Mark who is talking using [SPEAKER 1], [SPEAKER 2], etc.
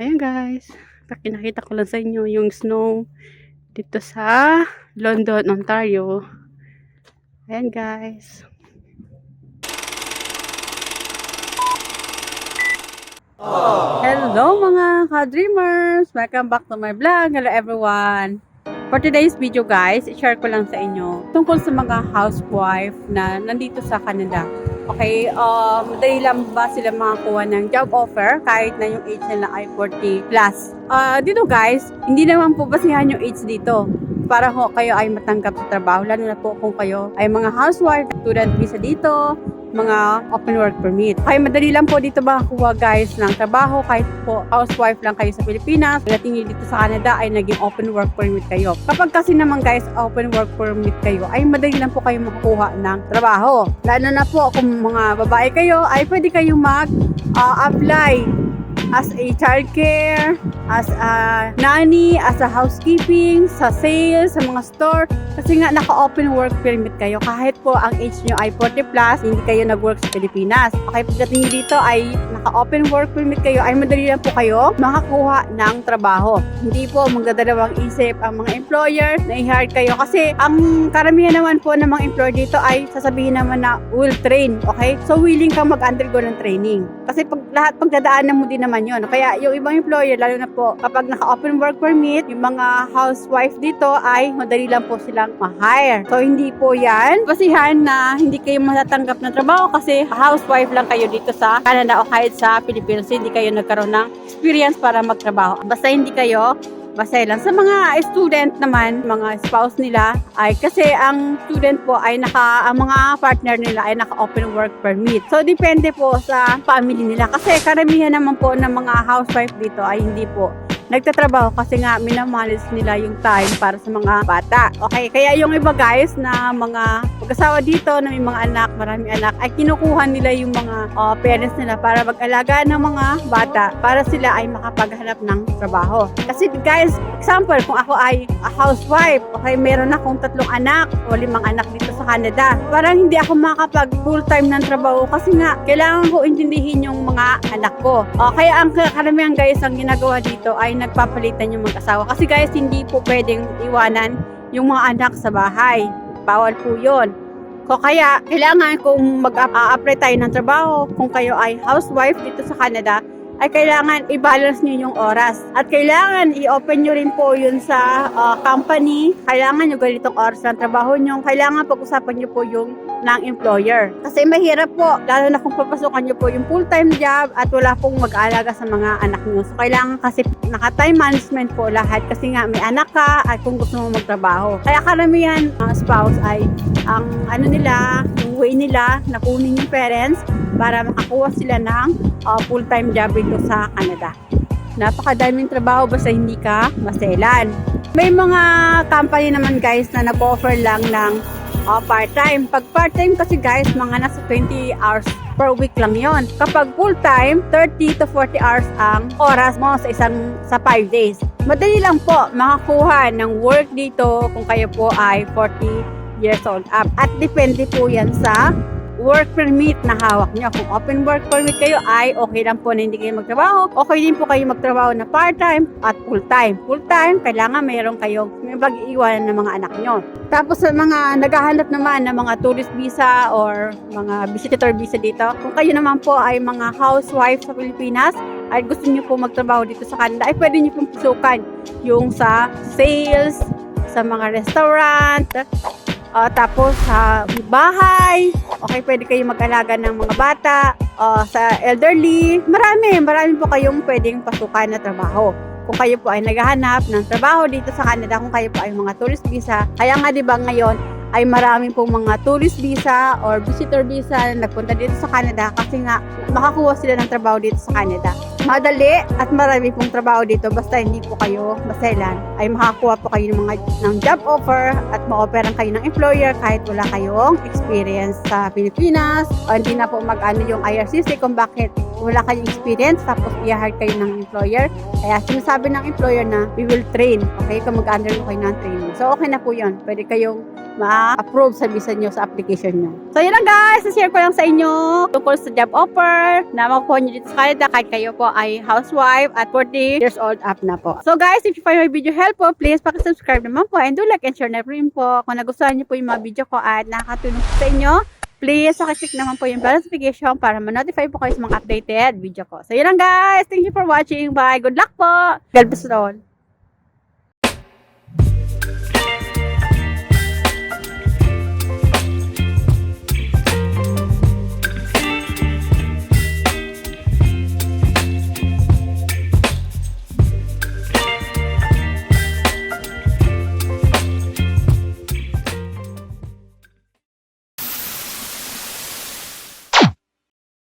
[SPEAKER 1] Ayan guys, pinakita ko lang sa inyo yung snow dito sa London, Ontario. Ayan guys. Hello mga ka-dreamers! Welcome back to my vlog. Hello everyone! For today's video guys, i-share ko lang sa inyo tungkol sa mga housewife na nandito sa Canada. Okay, um, madali lang ba sila makakuha ng job offer kahit na yung age nila ay 40 plus? Ah, dito guys, hindi naman po basihan yung age dito para ho kayo ay matanggap sa trabaho, lalo na po kung kayo ay mga housewife, student visa dito, mga open work permit. Kaya madali lang po dito makakuha guys ng trabaho kahit po housewife lang kayo sa Pilipinas. Pagdating nyo dito sa Canada ay naging open work permit kayo. Kapag kasi naman guys open work permit kayo ay madali lang po kayo makakuha ng trabaho. Lalo na po kung mga babae kayo ay pwede kayong mag-apply as a childcare, as a nanny, as a housekeeping, sa sales, sa mga store. Kasi nga naka-open work permit kayo. Kahit po ang age nyo ay 40 plus, hindi kayo nag-work sa Pilipinas. Okay, pagdating dito ay naka-open work permit kayo, ay madali lang po kayo makakuha ng trabaho. Hindi po magdadalawang isip ang mga employer na i-hire kayo. Kasi ang karamihan naman po ng mga employer dito ay sasabihin naman na will train. Okay? So willing kang mag-undergo ng training. Kasi pag lahat pagdadaanan mo din naman yon. Kaya yung ibang employer, lalo na po kapag naka-open work permit, yung mga housewife dito ay madali lang po silang ma-hire. So hindi po yan basihan na hindi kayo matatanggap ng trabaho kasi housewife lang kayo dito sa Canada o kahit sa Pilipinas. Hindi kayo nagkaroon ng experience para magtrabaho. Basta hindi kayo Basta lang. Sa mga student naman, mga spouse nila, ay kasi ang student po ay naka, ang mga partner nila ay naka-open work permit. So, depende po sa family nila. Kasi karamihan naman po ng mga housewife dito ay hindi po nagtatrabaho kasi nga minamalis nila yung time para sa mga bata. Okay, kaya yung iba guys na mga mag-asawa dito na may mga anak, marami anak, ay kinukuha nila yung mga uh, parents nila para mag-alaga ng mga bata para sila ay makapaghanap ng trabaho. Kasi guys, example, kung ako ay a housewife, okay, meron akong tatlong anak o limang anak dito sa Canada, parang hindi ako makapag full-time ng trabaho kasi nga, kailangan ko intindihin yung mga anak ko. O, kaya ang karamihan guys, ang ginagawa dito ay nagpapalitan yung mag-asawa. Kasi guys, hindi po pwedeng iwanan yung mga anak sa bahay. Bawal po yun. So kaya, kailangan kung mag-apply tayo ng trabaho, kung kayo ay housewife dito sa Canada, ay kailangan i-balance nyo yung oras. At kailangan i-open nyo rin po yun sa uh, company. Kailangan yung ganitong oras ng trabaho nyo. Kailangan pag-usapan nyo po yung ng employer. Kasi mahirap po, lalo na kung papasukan nyo po yung full-time job at wala pong mag-aalaga sa mga anak nyo. So, kailangan kasi naka-time management po lahat kasi nga may anak ka at kung gusto mo magtrabaho. Kaya karamihan mga spouse ay ang ano nila, yung way nila na kunin yung parents para makakuha sila ng uh, full-time job dito sa Canada. Napakadaming trabaho basta hindi ka maselan. May mga company naman guys na nag-offer lang ng uh, part-time. Pag part-time kasi guys, mga nasa 20 hours per week lang yon. Kapag full-time, 30 to 40 hours ang oras mo sa isang sa 5 days. Madali lang po makakuha ng work dito kung kayo po ay 40 years old up. At depende po yan sa work permit na hawak nyo. Kung open work permit kayo ay okay lang po na hindi kayo magtrabaho. Okay din po kayo magtrabaho na part-time at full-time. Full-time, kailangan mayroon kayong may pag-iwanan ng mga anak nyo. Tapos sa mga naghahanap naman ng mga tourist visa or mga visitor visa dito, kung kayo naman po ay mga housewife sa Pilipinas, ay gusto niyo po magtrabaho dito sa Canada, ay pwede niyo pong pusukan yung sa sales, sa mga restaurant, uh, tapos sa bahay, okay, pwede kayo mag-alaga ng mga bata, uh, sa elderly, marami, marami po kayong pwedeng pasukan na trabaho. Kung kayo po ay naghahanap ng trabaho dito sa Canada, kung kayo po ay mga tourist visa, kaya nga 'di ba ngayon ay marami pong mga tourist visa or visitor visa na nagpunta dito sa Canada kasi nga makakuha sila ng trabaho dito sa Canada. Madali at marami pong trabaho dito basta hindi po kayo maselan ay makakuha po kayo ng mga ng job offer at ma-offeran kayo ng employer kahit wala kayong experience sa Pilipinas o hindi na po mag-ano yung IRCC kung bakit wala kayong experience tapos i-hire kayo ng employer. Kaya sinasabi ng employer na we will train. Okay, kung mag-undergo kayo ng training. So okay na po yun. Pwede kayong ma-approve sa visa nyo sa application nyo. So yun lang guys, share ko lang sa inyo tungkol sa job offer na makukuha nyo dito sa Canada kahit kayo po ay housewife at 40 years old up na po. So guys, if you find my video helpful, please pakisubscribe naman po and do like and share na rin po. Kung nagustuhan nyo po yung mga video ko at nakakatulong sa inyo, please pakiclick naman po yung bell notification para ma-notify po kayo sa mga updated video ko. So yun lang guys, thank you for watching. Bye, good luck po. God bless all.